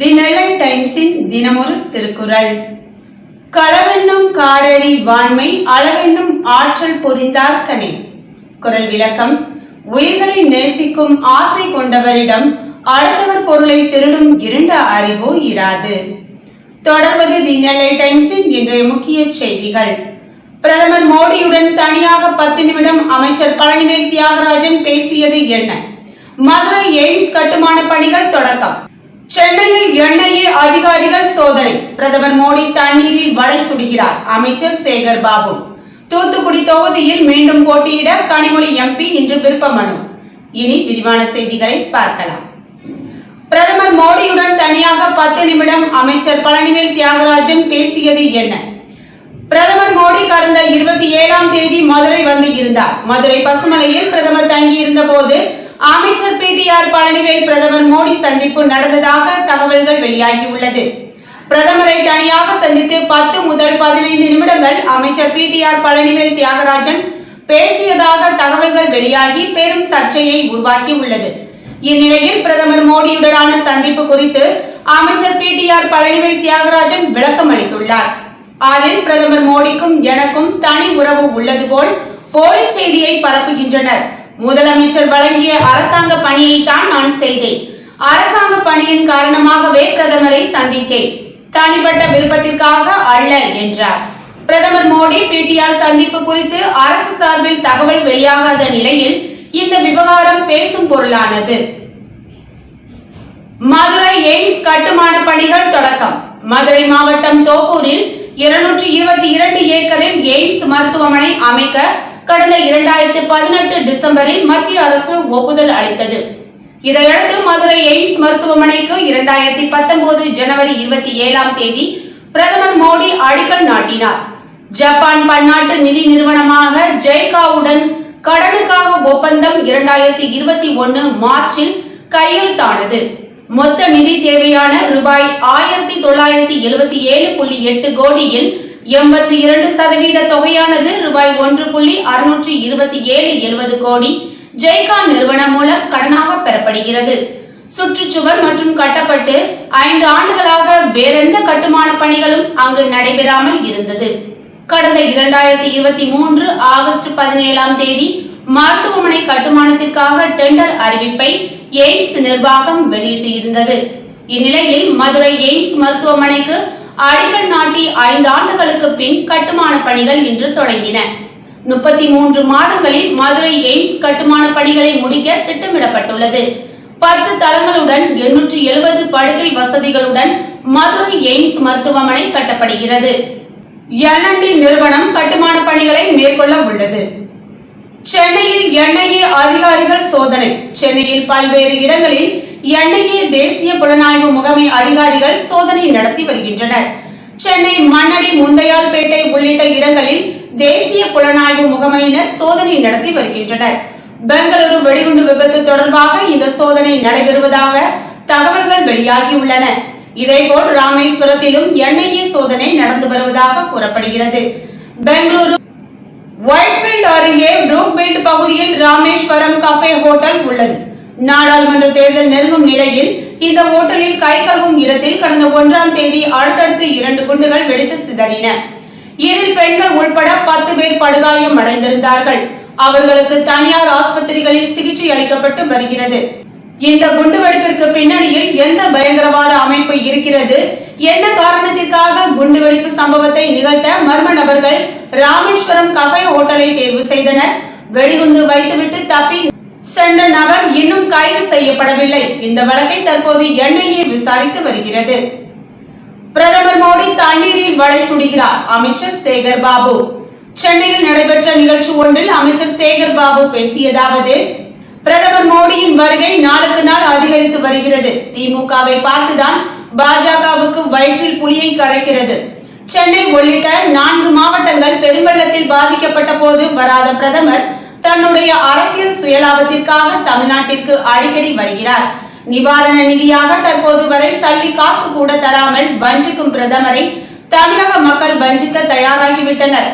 தி நெல்லை டைம்ஸின் தினமொரு திருக்குறள். களவென்னும் காரரி வாண்மை அளவென்னும் ஆற்றல் பொறிந்தார்கனே குரல் விளக்கம் உயிர்களை நேசிக்கும் ஆசை கொண்டவரிடம் அடுத்தவர் பொருளை திருடும் இருண்ட அறிவோ இராது. தொடர்வது தி நெல்லை டைம்ஸின் இன்றைய முக்கிய செய்திகள். பிரதமர் மோடியுடன் தனியாக பத்து நிமிடம் அமைச்சர் பழனிவேல் தியாகராஜன் பேசியது என்ன? மதுரை எய்ம்ஸ் கட்டுமான பணிகள் தொடக்கம். சென்னையில் என்ஐஏ அதிகாரிகள் சோதனை. பிரதமர் மோடி தண்ணீரில் வடை சுடுகிறார். அமைச்சர் சேகர் பாபு. தூத்துக்குடி தொகுதியில் மீண்டும் போட்டியிட கனிமொழி எம்பி இன்று விருப்ப மனு இனி விரிவான செய்திகளை பார்க்கலாம். பிரதமர் மோடியுடன் தனியாக பத்து நிமிடம் அமைச்சர் பழனிவேல் தியாகராஜன் பேசியது என்ன? பிரதமர் மோடி கடந்த இருபத்தி ஏழாம் தேதி மதுரை வந்து இருந்தார். மதுரை பசுமலையில் பிரதமர் தங்கியிருந்த போது அமைச்சர் பிடிஆர் பழனிவேல் பிரதமர் மோடி சந்திப்பு நடந்ததாக தகவல்கள் வெளியாகியுள்ளது. பிரதமரை தனியாக சந்தித்து பத்து முதல் பதினைந்து நிமிடங்கள் அமைச்சர் பிடிஆர் பழனிவேல் தியாகராஜன் பேசியதாக தகவல்கள் வெளியாகி பெரும் சர்ச்சையை உருவாக்கி உள்ளது இந்நிலையில் பிரதமர் மோடியுடனான சந்திப்பு குறித்து அமைச்சர் பிடிஆர் பழனிவேல் தியாகராஜன் விளக்கம் அளித்துள்ளார். அதில் பிரதமர் மோடிக்கும் எனக்கும் தனி உறவு உள்ளது போல் போலி செய்தியை பரப்புகின்றனர். முதலமைச்சர் வழங்கிய அரசாங்க பணியை தான் நான் செய்தேன். அரசாங்க பணியின் காரணமாகவே பிரதமரை சந்தித்தேன். தனிப்பட்ட விருப்பத்திற்காக அல்ல என்றார். பிரதமர் மோடி பிடிஆர் சந்திப்பு குறித்து அரசு சார்பில் தகவல் வெளியாகாத நிலையில் இந்த விவகாரம் பேசும் பொருளானது. மதுரை எய்ம்ஸ் கட்டுமான பணிகள் தொடக்கம். மதுரை மாவட்டம் தோப்பூரில் இருநூற்றி இருபத்தி இரண்டு ஏக்கரில் எய்ம்ஸ் மருத்துவமனை அமைக்க கடந்த இரண்டாயிரத்தி பதினெட்டு டிசம்பரில் மத்திய அரசு ஒப்புதல் அளித்தது. இதையடுத்து மதுரை எய்ம்ஸ் மருத்துவமனைக்கு இரண்டாயிரத்தி பத்தொன்பது ஜனவரி இருபத்தி ஏழாம் தேதி பிரதமர் மோடி அடிக்கல் நாட்டினார். ஜப்பான் பன்னாட்டு நிதி நிறுவனமாக ஜெய்காவுடன் கடனுக்காக ஒப்பந்தம் இரண்டாயிரத்தி இருபத்தி ஒன்னு மார்ச்சில் கையெழுத்தானது. மொத்த நிதி தேவையான ரூபாய் ஆயிரத்தி தொள்ளாயிரத்தி எழுபத்தி ஏழு புள்ளி எட்டு கோடியில் எண்பத்தி இரண்டு சதவீத தொகையானது ரூபாய் ஒன்று புள்ளி அறுநூற்றி இருபத்தி ஏழு எழுபது கோடி ஜெய்கா நிறுவனம் மூலம் கடனாக பெறப்படுகிறது. சுற்றுச்சுவர் மற்றும் கட்டப்பட்டு ஐந்து ஆண்டுகளாக வேறெந்த கட்டுமான பணிகளும் அங்கு நடைபெறாமல் இருந்தது. கடந்த இரண்டாயிரத்தி இருபத்தி மூன்று ஆகஸ்ட் பதினேழாம் தேதி மருத்துவமனை கட்டுமானத்திற்காக டெண்டர் அறிவிப்பை எய்ம்ஸ் நிர்வாகம் வெளியிட்டு இருந்தது இந்நிலையில் மதுரை எய்ம்ஸ் மருத்துவமனைக்கு அடிக்கல் நாட்டி ஐந்து ஆண்டுகளுக்கு பின் கட்டுமான பணிகள் இன்று தொடங்கின. முப்பத்தி மூன்று மாதங்களில் மதுரை எய்ம்ஸ் கட்டுமான பணிகளை முடிக்க திட்டமிடப்பட்டுள்ளது. பத்து தளங்களுடன் எண்ணூற்றி எழுபது படுகை வசதிகளுடன் மதுரை எய்ம்ஸ் மருத்துவமனை கட்டப்படுகிறது. எல்என்டி நிறுவனம் கட்டுமான பணிகளை மேற்கொள்ள உள்ளது. சென்னையில் என்ஐஏ அதிகாரிகள் சோதனை. சென்னையில் பல்வேறு இடங்களில் என்ஐஏ தேசிய புலனாய்வு முகமை அதிகாரிகள் சோதனை நடத்தி வருகின்றனர். சென்னை மண்ணடி முந்தையால்பேட்டை உள்ளிட்ட இடங்களில் தேசிய புலனாய்வு முகமையினர் சோதனை நடத்தி வருகின்றனர். பெங்களூரு வெடிகுண்டு விபத்து தொடர்பாக இந்த சோதனை நடைபெறுவதாக தகவல்கள் வெளியாகியுள்ளன. இதேபோல் ராமேஸ்வரத்திலும் என்ஐஏ சோதனை நடந்து வருவதாக கூறப்படுகிறது. பெங்களூரு ஒயிட்ஃபீல்ட் அருகே புரூக்பீல்ட் பகுதியில் ராமேஸ்வரம் கஃபே ஹோட்டல் உள்ளது. நாடாளுமன்ற தேர்தல் நெருங்கும் நிலையில் இந்த ஹோட்டலில் கை கழுவும் இடத்தில் கடந்த ஒன்றாம் தேதி அடுத்தடுத்து இரண்டு குண்டுகள் வெடித்து சிதறின. இதில் பெண்கள் உள்பட பத்து பேர் படுகாயம் அடைந்திருந்தார்கள் அவர்களுக்கு தனியார் ஆஸ்பத்திரிகளில் சிகிச்சை அளிக்கப்பட்டு வருகிறது. இந்த குண்டுவெடிப்பிற்கு பின்னணியில் எந்த பயங்கரவாத அமைப்பு இருக்கிறது? என்ன காரணத்திற்காக குண்டுவெடிப்பு சம்பவத்தை நிகழ்த்த மர்ம நபர்கள் ராமேஸ்வரம் கஃபே ஹோட்டலை தேர்வு செய்தனர்? வெடிகுண்டு வைத்துவிட்டு தப்பி சென்ற நபர் இன்னும் கைது செய்யப்படவில்லை. இந்த வழக்கை தற்போது என்ஐஏ விசாரித்து வருகிறது. பிரதமர் மோடி தண்ணீரில் வடை சுடுகிறார். அமைச்சர் சேகர் பாபு. சென்னையில் நடைபெற்ற நிகழ்ச்சி ஒன்றில் அமைச்சர் சேகர் பாபு பேசியதாவது பிரதமர் மோடியின் வருகை நாளுக்கு நாள் அதிகரித்து வருகிறது. திமுகவை பார்த்துதான் பாஜகவுக்கு வயிற்றில் புலியை கரைக்கிறது. சென்னை உள்ளிட்ட நான்கு மாவட்டங்கள் பெருவெள்ளத்தில் பாதிக்கப்பட்ட போது வராத பிரதமர் தன்னுடைய அரசியல் சுயலாபத்திற்காக தமிழ்நாட்டிற்கு அடிக்கடி வருகிறார். நிவாரண நிதியாக தற்போது வரை சல்லி காசு கூட தராமல் வஞ்சிக்கும் பிரதமரை தமிழக மக்கள் வஞ்சிக்க தயாராகிவிட்டனர்.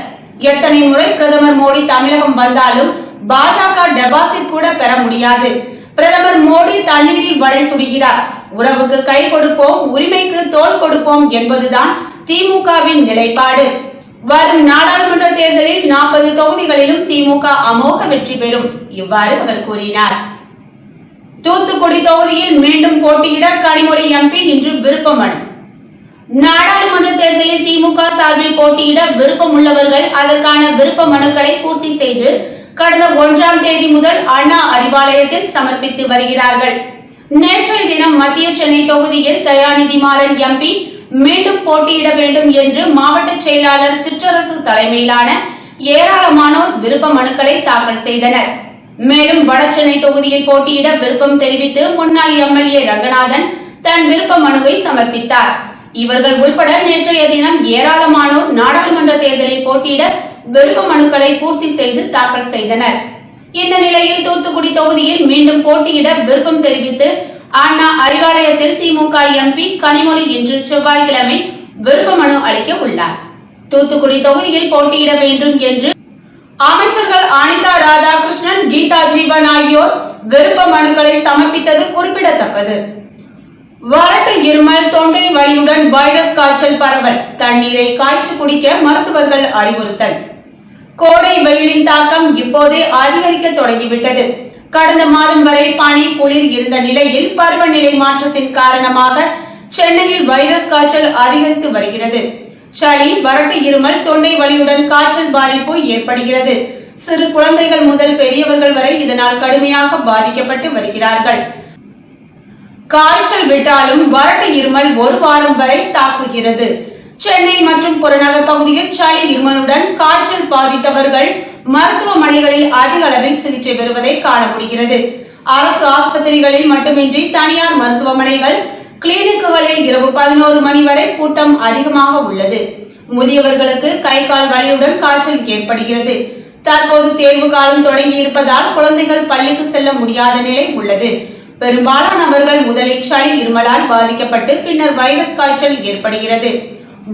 எத்தனை முறை பிரதமர் மோடி தமிழகம் வந்தாலும் பாஜக டெபாசிட் கூட பெற முடியாது. பிரதமர் மோடி தண்ணீரில் வடை சுடுகிறார். உறவுக்கு கை கொடுப்போம் உரிமைக்கு தோல் கொடுப்போம் என்பதுதான் திமுகவின் நிலைப்பாடு. வரும் நாடாளுமன்ற தேர்தலில் நாற்பது தொகுதிகளிலும் திமுக அமோக வெற்றி பெறும் இவ்வாறு அவர் கூறினார். தூத்துக்குடி தொகுதியில் மீண்டும் போட்டியிட கனிமொழி எம்பி இன்று விருப்ப மனு நாடாளுமன்ற தேர்தலில் திமுக சார்பில் போட்டியிட விருப்பம் உள்ளவர்கள் அதற்கான விருப்ப மனுக்களை பூர்த்தி செய்து கடந்த ஒன்றாம் தேதி முதல் அண்ணா அறிவாலயத்தில் சமர்ப்பித்து வருகிறார்கள். நேற்றைய தினம் மத்திய சென்னை தொகுதியில் தயாநிதி மாறன் எம்பி மீண்டும் போட்டியிட வேண்டும் என்று மாவட்ட செயலாளர் சிற்றரசு தலைமையிலான ஏராளமானோர் விருப்ப மனுக்களை தாக்கல் செய்தனர். மேலும் வடசென்னை தொகுதியில் போட்டியிட விருப்பம் தெரிவித்து முன்னாள் எம்எல்ஏ ரங்கநாதன் தன் விருப்ப மனுவை சமர்ப்பித்தார். இவர்கள் உள்பட நேற்றைய தினம் ஏராளமானோர் நாடாளுமன்ற தேர்தலில் போட்டியிட விருப்ப மனுக்களை பூர்த்தி செய்து தாக்கல் செய்தனர். இந்த நிலையில் தூத்துக்குடி தொகுதியில் மீண்டும் போட்டியிட விருப்பம் தெரிவித்து அண்ணா அறிவாலயத்தில் திமுக எம்பி கனிமொழி இன்று செவ்வாய்க்கிழமை விருப்ப மனு அளிக்க உள்ளார். தூத்துக்குடி தொகுதியில் போட்டியிட வேண்டும் என்று அமைச்சர்கள் அனிதா ராதாகிருஷ்ணன் கீதா ஜீவன் ஆகியோர் விருப்ப மனுக்களை சமர்ப்பித்தது குறிப்பிடத்தக்கது. வறட்டு இருமல் தொண்டை வலியுடன் வைரஸ் காய்ச்சல் பரவல். தண்ணீரை காய்ச்சி குடிக்க மருத்துவர்கள் அறிவுறுத்தல். கோடை வெயிலின் தாக்கம் இப்போதே அதிகரிக்க தொடங்கிவிட்டது. கடந்த மாதம் வரை பனி குளிர் இருந்த நிலையில் பருவநிலை மாற்றத்தின் காரணமாக சென்னையில் வைரஸ் காய்ச்சல் அதிகரித்து வருகிறது. சளி வறட்டு இருமல் தொண்டை வலியுடன் காய்ச்சல் பாதிப்பு ஏற்படுகிறது. சிறு குழந்தைகள் முதல் பெரியவர்கள் வரை இதனால் கடுமையாக பாதிக்கப்பட்டு வருகிறார்கள். காய்ச்சல் விட்டாலும் வறட்டு இருமல் ஒரு வாரம் வரை தாக்குகிறது. சென்னை மற்றும் புறநகர் பகுதியில் சளி இருமலுடன் காய்ச்சல் பாதித்தவர்கள் மருத்துவமனைகளில் அதிக அளவில் சிகிச்சை பெறுவதை காண முடிகிறது அரசு ஆஸ்பத்திரிகளில் மட்டுமின்றி தனியார் மருத்துவமனைகள் கிளினிக்குகளில் இரவு பதினோரு மணி வரை கூட்டம் அதிகமாக உள்ளது. முதியவர்களுக்கு கை கால் வலியுடன் காய்ச்சல் ஏற்படுகிறது. தற்போது தேர்வு காலம் தொடங்கி இருப்பதால் குழந்தைகள் பள்ளிக்கு செல்ல முடியாத நிலை உள்ளது. பெரும்பாலானவர்கள் முதலில் சளி இருமலால் பாதிக்கப்பட்டு பின்னர் வைரஸ் காய்ச்சல் ஏற்படுகிறது.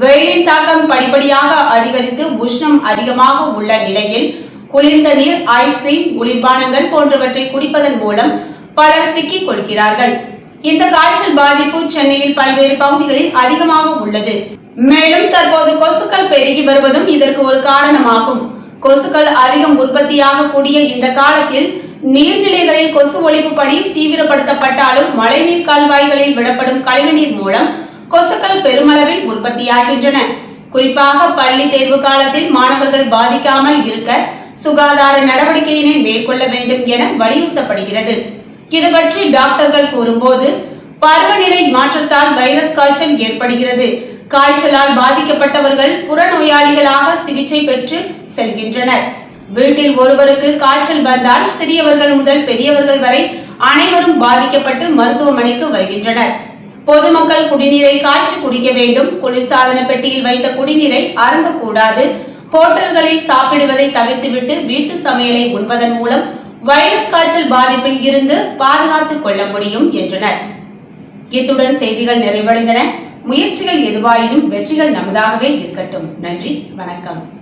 வெயிலின் தாக்கம் படிப்படியாக அதிகரித்து உஷ்ணம் அதிகமாக உள்ள நிலையில் குளிர்ந்த நீர் ஐஸ்கிரீம் குளிர்பானங்கள் போன்றவற்றை குடிப்பதன் மூலம் பலர் சிக்கிக் கொள்கிறார்கள். இந்த காய்ச்சல் பாதிப்பு சென்னையில் பல்வேறு பகுதிகளில் அதிகமாக உள்ளது. மேலும் தற்போது கொசுக்கள் பெருகி வருவதும் இதற்கு ஒரு காரணமாகும். கொசுக்கள் அதிகம் உற்பத்தியாக கூடிய இந்த காலத்தில் நீர்நிலைகளில் கொசு ஒழிப்பு பணி தீவிரப்படுத்தப்பட்டாலும் மழைநீர் கால்வாய்களில் விடப்படும் கழிவுநீர் மூலம் கொசுக்கள் பெருமளவில் உற்பத்தியாகின்றன. குறிப்பாக பள்ளி தேர்வு காலத்தில் மாணவர்கள் பாதிக்காமல் இருக்க சுகாதார நடவடிக்கையினை மேற்கொள்ள வேண்டும் என வலியுறுத்தப்படுகிறது. இது பற்றி டாக்டர்கள் கூறும்போது பருவநிலை மாற்றத்தால் வைரஸ் காய்ச்சல் ஏற்படுகிறது. காய்ச்சலால் பாதிக்கப்பட்டவர்கள் புறநோயாளிகளாக சிகிச்சை பெற்று செல்கின்றனர். வீட்டில் ஒருவருக்கு காய்ச்சல் வந்தால் சிறியவர்கள் முதல் பெரியவர்கள் வரை அனைவரும் பாதிக்கப்பட்டு மருத்துவமனைக்கு வருகின்றனர். பொதுமக்கள் குடிநீரை காய்ச்சி குடிக்க வேண்டும். குளிர்சாதன பெட்டியில் வைத்த குடிநீரை அருந்தக்கூடாது. ஹோட்டல்களில் சாப்பிடுவதை தவிர்த்துவிட்டு வீட்டு சமையலை உண்பதன் மூலம் வைரஸ் காய்ச்சல் பாதிப்பில் இருந்து பாதுகாத்துக் கொள்ள முடியும் என்றனர். இத்துடன் செய்திகள் நிறைவடைந்தன. முயற்சிகள் எதுவாயினும் வெற்றிகள் நமதாகவே இருக்கட்டும். நன்றி. வணக்கம்.